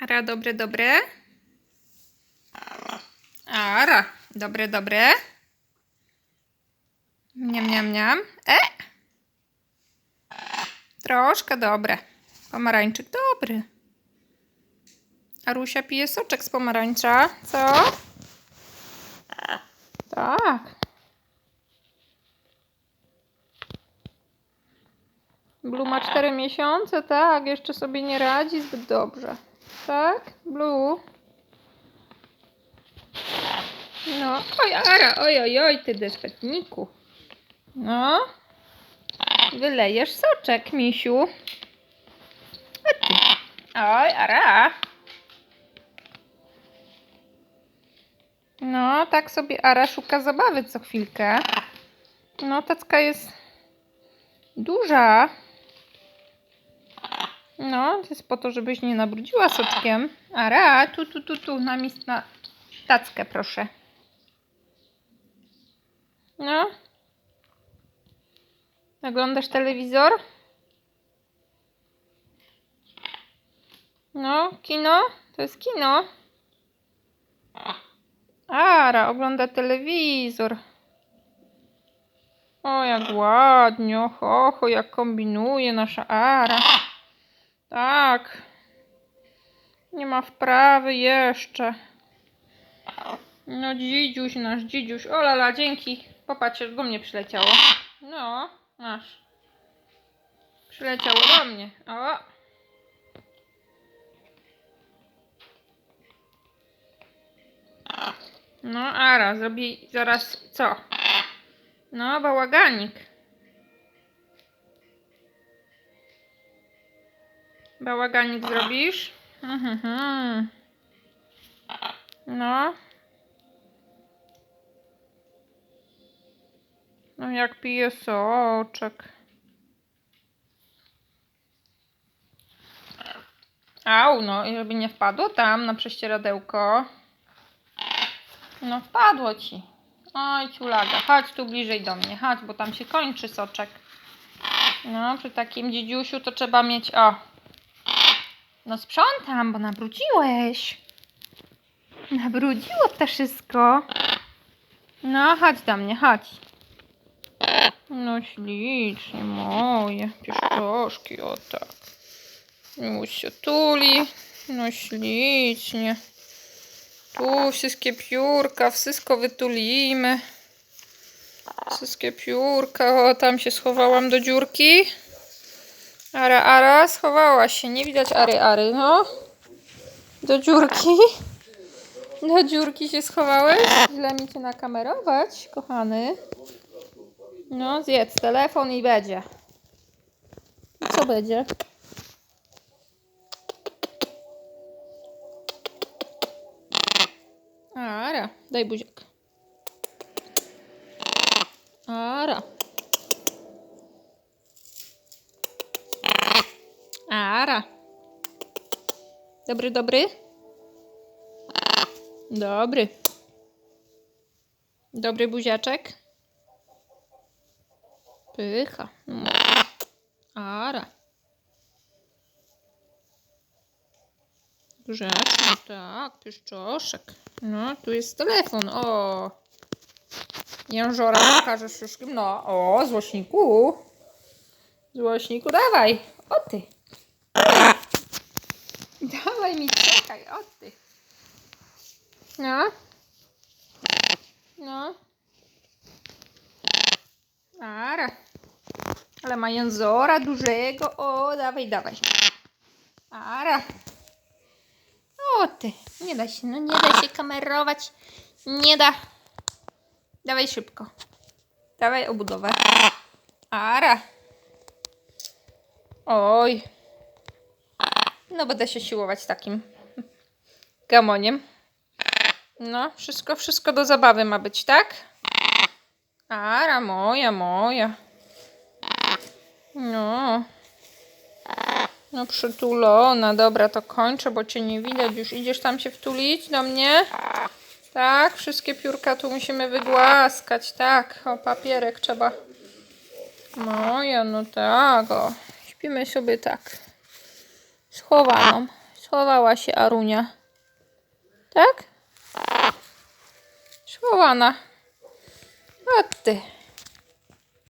Ara, dobre, dobre. Ara, dobre, dobre. Miam, miam, miam. E! Troszkę dobre. Pomarańczyk dobry. Arusia pije soczek z pomarańcza. Co? Tak. Blue ma 4 miesiące, tak? Jeszcze sobie nie radzi zbyt dobrze. Tak? Blue? No, oj, Ara, oj, oj, oj, ty despetniku. No. Wylejesz soczek, misiu. Oj, Ara. No, tak sobie Ara szuka zabawy co chwilkę. No, tacka jest duża. No, to jest po to, żebyś nie nabrudziła soczkiem. Ara, tu, tu, tu, tu, na mis na tackę, proszę. No. Oglądasz telewizor? No, kino? To jest kino. Ara ogląda telewizor. O, jak ładnie, oho, jak kombinuje nasza Ara. Tak. Nie ma wprawy jeszcze. No, dzidziuś nasz, dzidziuś. O lala, dzięki. Popatrz, do mnie przyleciało. No, masz. Przyleciało do mnie. O. No, Ara, zrobi zaraz co? No, bałaganik. Bałaganik zrobisz? No. No jak pije soczek. Au, no i żeby nie wpadło tam na prześcieradełko. No wpadło ci. Oj, ciulaga, chodź tu bliżej do mnie, chodź, bo tam się kończy soczek. No, przy takim dziedziusiu to trzeba mieć, o. No sprzątam, bo nabrudziłeś. Nabrudziło ptaszysko. No, chodź do mnie, chodź. No ślicznie, moje pieszczoszki, o tak. Już się tuli. No ślicznie. Tu wszystkie piórka, wszystko wytulimy. Wszystkie piórka, o tam się schowałam do dziurki. Ara, ara, schowała się, nie widać ary, ary, no. Do dziurki. Do dziurki się schowałeś? Źle mi cię nakamerować, kochany. No, zjedz telefon i będzie. I co będzie? Ara, daj buziak. Ara. Ara. Dobry, dobry? Dobry. Dobry buziaczek? Pycha. Ara. Grzeczny, tak, pieszczoszek. No, tu jest telefon, o. Jężora pokażesz wszystkim, no. O, złośniku. Złośniku, dawaj. O ty. Dawaj mi, czekaj, o ty. No. No. Ara. Ale ma jęzora dużego. O, dawaj, dawaj. Ara. O ty, nie da się, no nie da się kamerować. Nie da. Dawaj szybko. Dawaj obudowę. Ara. Oj. No będę się siłować takim gamoniem. No, wszystko, wszystko do zabawy ma być, tak? Ara, moja, moja. No. No przytulona, dobra, to kończę, bo cię nie widać. Już idziesz tam się wtulić do mnie? Tak, wszystkie piórka tu musimy wygłaskać, tak. O, papierek trzeba. Moja, no tak, o. Śpimy sobie tak. Schowaną. Schowała się Arunia. Tak? Schowana. O ty.